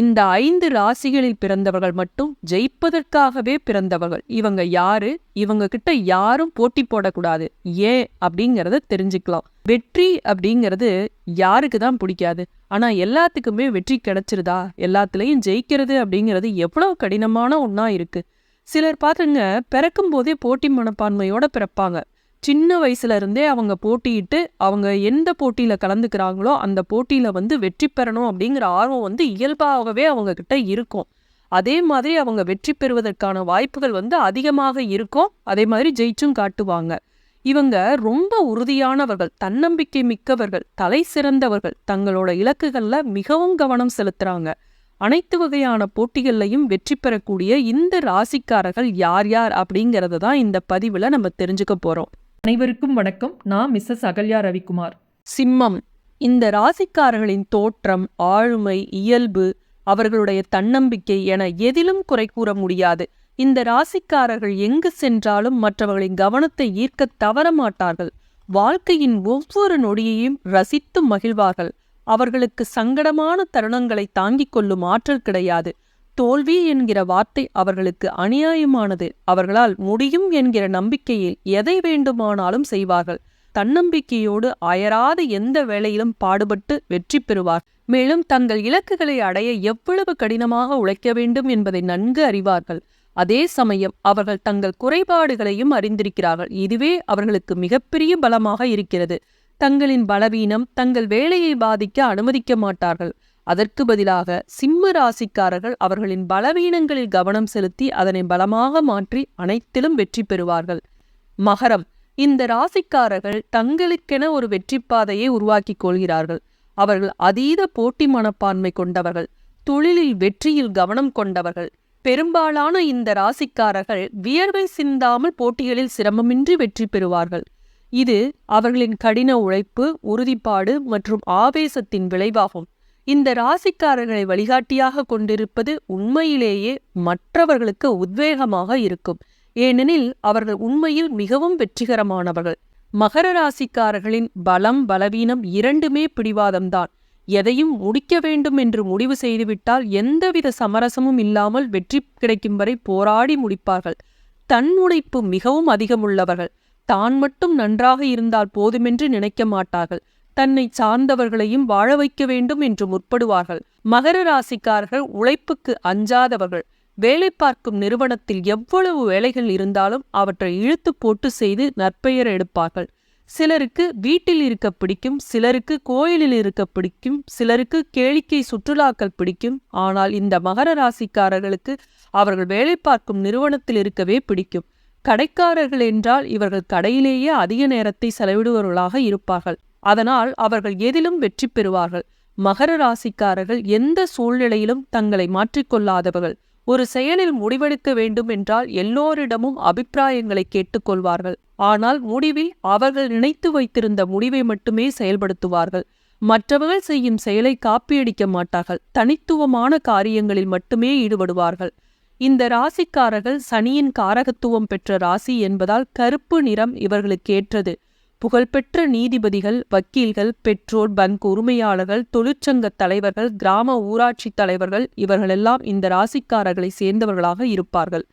இந்த ஐந்து ராசிகளில் பிறந்தவர்கள் மட்டும் ஜெயிப்பதற்காகவே பிறந்தவர்கள். இவங்க யாரு? இவங்க கிட்ட யாரும் போட்டி போடக்கூடாது. ஏன் அப்படிங்கிறத தெரிஞ்சுக்கலாம். வெற்றி அப்படிங்கிறது யாருக்கு தான் பிடிக்காது. ஆனா எல்லாத்துக்குமே வெற்றி கிடைச்சிருதா? எல்லாத்துலயும் ஜெயிக்கிறது அப்படிங்கிறது எவ்வளவு கடினமான ஒண்ணா இருக்கு. சிலர் பார்த்துங்க பிறக்கும் போதே போட்டி மனப்பான்மையோட பிறப்பாங்க. சின்ன வயசுல இருந்தே அவங்க போட்டியிட்டு அவங்க எந்த போட்டியில கலந்துக்கிறாங்களோ அந்த போட்டியில வந்து வெற்றி பெறணும் அப்படிங்கிற ஆர்வம் வந்து இயல்பாகவே அவங்க கிட்ட இருக்கும். அதே மாதிரி அவங்க வெற்றி பெறுவதற்கான வாய்ப்புகள் வந்து அதிகமாக இருக்கும். அதே மாதிரி ஜெயிச்சும் காட்டுவாங்க. இவங்க ரொம்ப உறுதியானவர்கள் தன்னம்பிக்கை மிக்கவர்கள் தலை சிறந்தவர்கள். தங்களோட இலக்குகள்ல மிகவும் கவனம் செலுத்துறாங்க. அனைத்து வகையான போட்டிகள்லையும் வெற்றி பெறக்கூடிய இந்த ராசிக்காரர்கள் யார் யார் அப்படிங்கறத தான் இந்த பதிவுல நம்ம தெரிஞ்சுக்க போறோம். அனைவருக்கும் வணக்கம். நான் மிஸ்ஸஸ் அகல்யா ரவிக்குமார். சிம்மம். இந்த ராசிக்காரர்களின் தோற்றம் ஆளுமை இயல்பு அவர்களுடைய தன்னம்பிக்கை என எதிலும் குறை கூற முடியாது. இந்த ராசிக்காரர்கள் எங்கு சென்றாலும் மற்றவர்களின் கவனத்தை ஈர்க்க தவற மாட்டார்கள் வாழ்க்கையின் ஒவ்வொரு நொடியையும் ரசித்து மகிழ்வார்கள். அவர்களுக்கு சங்கடமான தருணங்களை தாங்கிக் கொள்ளும் ஆற்றல் கிடையாது. தோல்வி என்கிற வார்த்தை அவர்களுக்கு அநியாயமானது. அவர்களால் முடியும் என்கிற நம்பிக்கையில் எதை வேண்டுமானாலும் செய்வார்கள். தன்னம்பிக்கையோடு அயராத எந்த வேளையிலும் பாடுபட்டு வெற்றி பெறுவார். மேலும் தங்கள் இலக்குகளை அடைய எவ்வளவு கடினமாக உழைக்க வேண்டும் என்பதை நன்கு அறிவார்கள். அதே சமயம் அவர்கள் தங்கள் குறைபாடுகளையும் அறிந்திருக்கிறார்கள். இதுவே அவர்களுக்கு மிகப்பெரிய பலமாக இருக்கிறது. தங்களின் பலவீனம் தங்கள் வேலையை பாதிக்க அனுமதிக்க மாட்டார்கள். அதற்கு பதிலாக சிம்ம ராசிக்காரர்கள் அவர்களின் பலவீனங்களில் கவனம் செலுத்தி அதனை பலமாக மாற்றி அனைத்திலும் வெற்றி பெறுவார்கள். மகரம். இந்த ராசிக்காரர்கள் தங்களுக்கென ஒரு வெற்றி பாதையை உருவாக்கிக் கொள்கிறார்கள். அவர்கள் அதீத போட்டி மனப்பான்மை கொண்டவர்கள் தொழிலில் வெற்றியில் கவனம் கொண்டவர்கள். பெரும்பாலான இந்த ராசிக்காரர்கள் வியர்வை சிந்தாமல் போட்டிகளில் சிரமமின்றி வெற்றி பெறுவார்கள். இது அவர்களின் கடின உழைப்பு உறுதிப்பாடு மற்றும் ஆவேசத்தின் விளைவாகும். இந்த ராசிக்காரர்களை வழிகாட்டியாக கொண்டிருப்பது உண்மையிலேயே மற்றவர்களுக்கு உத்வேகமாக இருக்கும். ஏனெனில் அவர்கள் உண்மையில் மிகவும் வெற்றிகரமானவர்கள். மகர ராசிக்காரர்களின் பலம் பலவீனம் இரண்டுமே பிடிவாதம்தான். எதையும் முடிக்க வேண்டும் என்று முடிவு செய்துவிட்டால் எந்தவித சமரசமும் இல்லாமல் வெற்றி கிடைக்கும் வரை போராடி முடிப்பார்கள். தன் உழைப்பு மிகவும் அதிகமுள்ளவர்கள். தான் மட்டும் நன்றாக இருந்தால் போதுமென்று நினைக்க மாட்டார்கள். தன்னை சார்ந்தவர்களையும் வாழ வைக்க வேண்டும் என்று முற்படுவார்கள். மகர ராசிக்காரர்கள் உழைப்புக்கு அஞ்சாதவர்கள். வேலை பார்க்கும் நிறுவனத்தில் எவ்வளவு வேலைகள் இருந்தாலும் அவற்றை இழுத்து போட்டு செய்து நற்பெயர் எடுப்பார்கள். சிலருக்கு வீட்டில் இருக்க பிடிக்கும் சிலருக்கு கோயிலில் இருக்க பிடிக்கும் சிலருக்கு கேளிக்கை சுற்றுலாக்கள் பிடிக்கும். ஆனால் இந்த மகர ராசிக்காரர்களுக்கு அவர்கள் வேலை பார்க்கும் நிறுவனத்தில் இருக்கவே பிடிக்கும். கடைக்காரர்கள் என்றால் இவர்கள் கடையிலேயே அதிக நேரத்தை செலவிடுபவர்களாக இருப்பார்கள். அதனால் அவர்கள் எதிலும் வெற்றி பெறுவார்கள். மகர ராசிக்காரர்கள் எந்த சூழ்நிலையிலும் தங்களை மாற்றிக்கொள்ளாதவர்கள். ஒரு செயலில் முடிவெடுக்க வேண்டும் என்றால் எல்லோரிடமும் அபிப்பிராயங்களை கேட்டுக்கொள்வார்கள். ஆனால் முடிவில் அவர்கள் நினைத்து வைத்திருந்த முடிவை மட்டுமே செயல்படுத்துவார்கள். மற்றவர்கள் செய்யும் செயலை காப்பியடிக்க மாட்டார்கள். தனித்துவமான காரியங்களில் மட்டுமே ஈடுபடுவார்கள். இந்த ராசிக்காரர்கள் சனியின் காரகத்துவம் பெற்ற ராசி என்பதால் கருப்பு நிறம் இவர்களுக்கு ஏற்றது புகழ்பெற்ற நீதிபதிகள் வக்கீல்கள் பெற்றோர் பங்க் உரிமையாளர்கள் தொழிற்சங்க தலைவர்கள் கிராம ஊராட்சி தலைவர்கள் இவர்களெல்லாம் இந்த ராசிக்காரர்களை சேர்ந்தவர்களாக இருப்பார்கள்.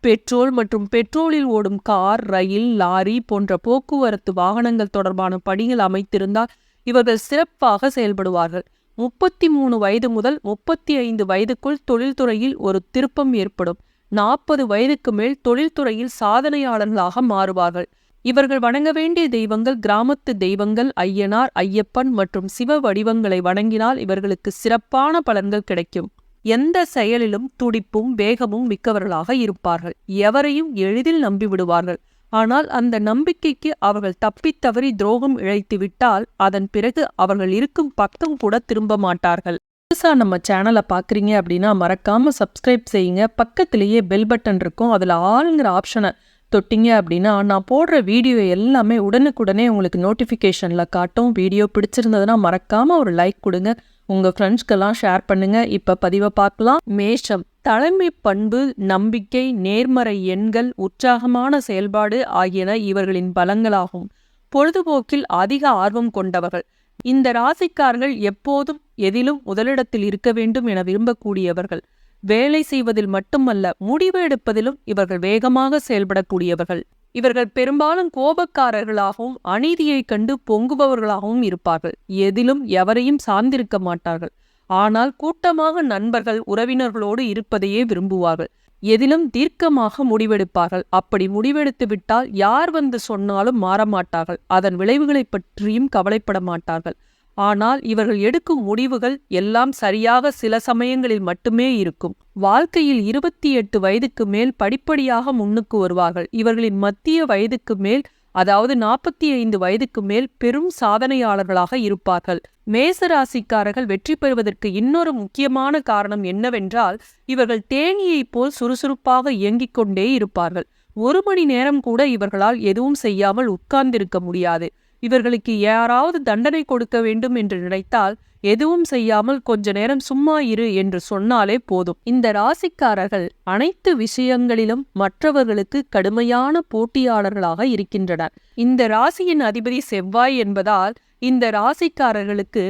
பெட்ரோல் மற்றும் பெட்ரோலில் ஓடும் கார் ரயில் லாரி போன்ற போக்குவரத்து வாகனங்கள் தொடர்பான பணிகள் அமைத்திருந்தால் இவர்கள் சிறப்பாக செயல்படுவார்கள். முப்பத்தி மூணு வயது முதல் முப்பத்தி ஐந்து வயதுக்குள் தொழில்துறையில் ஒரு திருப்பம் ஏற்படும். நாற்பது வயதுக்கு மேல் தொழில்துறையில் சாதனையாளர்களாக மாறுவார்கள். இவர்கள் வணங்க வேண்டிய தெய்வங்கள் கிராமத்து தெய்வங்கள் ஐயனார் ஐயப்பன் மற்றும் சிவ வடிவங்களை வணங்கினால் இவர்களுக்கு சிறப்பான பலன்கள் கிடைக்கும். எந்த செயலிலும் துடிப்பும் வேகமும் மிக்கவர்களாக இருப்பார்கள். எவரையும் எளிதில் நம்பிவிடுவார்கள். ஆனால் அந்த நம்பிக்கைக்கு அவர்கள் தப்பித் தவறி துரோகம் இழைத்து விட்டால் அதன் பிறகு அவர்கள் இருக்கும் பக்கம் கூட திரும்ப மாட்டார்கள். புதுசா நம்ம சேனலை பார்க்குறீங்க அப்படின்னா மறக்காம சப்ஸ்கிரைப் செய்யுங்க. பக்கத்திலேயே பெல் பட்டன் இருக்கும். அதில் ஆளுங்கிற ஆப்ஷனை தொட்டிங்க அப்படின்னா நான் போடுற வீடியோ எல்லாமே உடனுக்குடனே உங்களுக்கு நோட்டிஃபிகேஷனில் காட்டும். வீடியோ பிடிச்சிருந்ததுன்னா மறக்காமல் ஒரு லைக் கொடுங்க. உங்க ஃப்ரெண்ட்ஸ்க்கெல்லாம் ஷேர் பண்ணுங்க. இப்போ பதிவை பார்க்கலாம். மேஷம். தலைமை பண்பு நம்பிக்கை நேர்மறை எண்கள் உற்சாகமான செயல்பாடு ஆகியன இவர்களின் பலங்களாகும். பொழுதுபோக்கில் அதிக ஆர்வம் கொண்டவர்கள். இந்த ராசிக்காரர்கள் எப்போதும் எதிலும் முதலிடத்தில் இருக்க வேண்டும் என விரும்பக்கூடியவர்கள். வேலை செய்வதில் மட்டுமல்ல முடிவு எடுப்பதிலும் இவர்கள் வேகமாக செயல்படக்கூடியவர்கள். இவர்கள் பெரும்பாலும் கோபக்காரர்களாகவும் அநீதியைக் கண்டு பொங்குபவர்களாகவும் இருப்பார்கள். எதிலும் எவரையும் சார்ந்திருக்க மாட்டார்கள். ஆனால் கூட்டமாக நண்பர்கள் உறவினர்களோடு இருப்பதையே விரும்புவார்கள். எதிலும் தீர்க்கமாக முடிவெடுப்பார்கள். அப்படி முடிவெடுத்து விட்டால் யார் வந்து சொன்னாலும் மாறமாட்டார்கள். அதன் விளைவுகளைப் பற்றியும் கவலைப்பட மாட்டார்கள். ஆனால் இவர்கள் எடுக்கும் முடிவுகள் எல்லாம் சரியாக சில சமயங்களில் மட்டுமே இருக்கும். வாழ்க்கையில் இருபத்தி எட்டு வயதுக்கு மேல் படிப்படியாக முன்னுக்கு வருவார்கள். இவர்களின் மத்திய வயதுக்கு மேல் அதாவது நாற்பத்தி ஐந்து வயதுக்கு மேல் பெரும் சாதனையாளர்களாக இருப்பார்கள். மேசராசிக்காரர்கள் வெற்றி பெறுவதற்கு இன்னொரு முக்கியமான காரணம் என்னவென்றால் இவர்கள் தேனியைப் போல் சுறுசுறுப்பாக இயங்கிக் கொண்டே இருப்பார்கள். ஒரு மணி நேரம் கூட இவர்களால் எதுவும் செய்யாமல் உட்கார்ந்திருக்க முடியாது. இவர்களுக்கு யாராவது தண்டனை கொடுக்க வேண்டும் என்று நினைத்தால் எதுவும் செய்யாமல் கொஞ்ச நேரம் சும்மா இரு என்று சொன்னாலே போதும். இந்த ராசிக்காரர்கள் அனைத்து விஷயங்களிலும் மற்றவர்களுக்கு கடுமையான போட்டியாளர்களாக இருக்கின்றனர். இந்த ராசியின் அதிபதி செவ்வாய் என்பதால் இந்த ராசிக்காரர்களுக்கு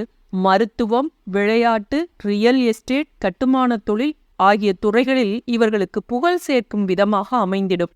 மருத்துவம் விளையாட்டு ரியல் எஸ்டேட் கட்டுமான தொழில் ஆகிய துறைகளில் இவர்களுக்கு புகழ் சேர்க்கும் விதமாக அமைந்திடும்.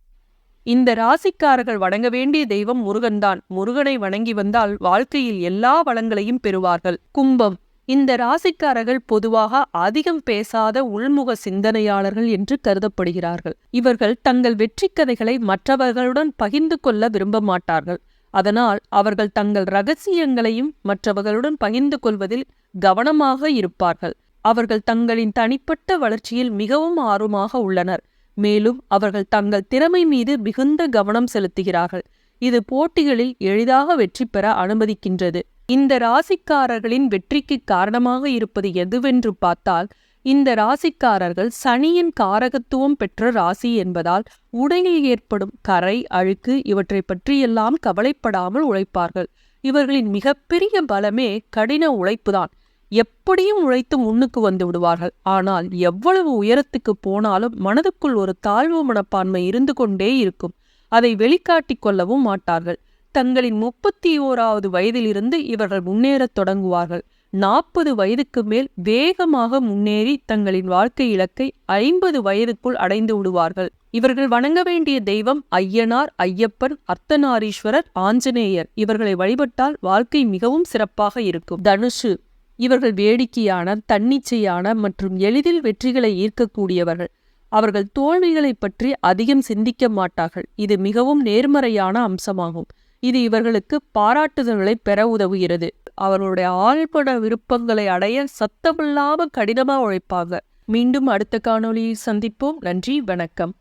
இந்த ராசிக்காரர்கள் வணங்க வேண்டிய தெய்வம் முருகன்தான். முருகனை வணங்கி வந்தால் வாழ்க்கையில் எல்லா வளங்களையும் பெறுவார்கள். கும்பம். இந்த ராசிக்காரர்கள் பொதுவாக அதிகம் பேசாத உள்முக சிந்தனையாளர்கள் என்று கருதப்படுகிறார்கள். இவர்கள் தங்கள் வெற்றி கதைகளை மற்றவர்களுடன் பகிர்ந்து கொள்ள விரும்ப மாட்டார்கள். அதனால் அவர்கள் தங்கள் ரகசியங்களையும் மற்றவர்களுடன் பகிர்ந்து கொள்வதில் கவனமாக இருப்பார்கள். அவர்கள் தங்களின் தனிப்பட்ட வளர்ச்சியில் மிகவும் ஆர்வமாக உள்ளனர். மேலும் அவர்கள் தங்கள் திறமை மீது மிகுந்த கவனம் செலுத்துகிறார்கள். இது போட்டிகளில் எளிதாக வெற்றி பெற அனுமதிக்கின்றது. இந்த ராசிக்காரர்களின் வெற்றிக்கு காரணமாக இருப்பது எதுவென்று பார்த்தால் இந்த ராசிக்காரர்கள் சனியின் காரகத்துவம் பெற்ற ராசி என்பதால் உடலில் ஏற்படும் கரை அழுக்கு இவற்றை பற்றியெல்லாம் கவலைப்படாமல் உழைப்பார்கள். இவர்களின் மிகப்பெரிய பலமே கடின உழைப்புதான். எப்படியும் உழைத்து முன்னுக்கு வந்து விடுவார்கள். ஆனால் எவ்வளவு உயரத்துக்கு போனாலும் மனதுக்குள் ஒரு தாழ்வு மனப்பான்மை இருந்து கொண்டே இருக்கும். அதை வெளிக்காட்டிக் கொள்ளவும் மாட்டார்கள். தங்களின் முப்பத்தி ஓராவது வயதிலிருந்து இவர்கள் முன்னேறத் தொடங்குவார்கள். நாற்பது வயதுக்கு மேல் வேகமாக முன்னேறி தங்களின் வாழ்க்கை இலக்கை ஐம்பது வயதுக்குள் அடைந்து விடுவார்கள். இவர்கள் வணங்க வேண்டிய தெய்வம் ஐயனார் ஐயப்பன் அர்த்தநாரீஸ்வரர் ஆஞ்சநேயர். இவர்களை வழிபட்டால் வாழ்க்கை மிகவும் சிறப்பாக இருக்கும். தனுஷு இவர்கள் வேடிக்கையான தன்னிச்சையான மற்றும் எளிதில் வெற்றிகளை ஈர்க்கக்கூடியவர்கள். அவர்கள் தோல்விகளைப் பற்றி அதிகம் சிந்திக்க மாட்டார்கள். இது மிகவும் நேர்மறையான அம்சமாகும். இது இவர்களுக்கு பாராட்டுதல்களை பெற உதவுகிறது. அவர்களுடைய ஆழ்பட விருப்பங்களை அடைய சத்தமில்லாம கடினமா உழைப்பாங்க. மீண்டும் அடுத்த காணொளியில் சந்திப்போம். நன்றி வணக்கம்.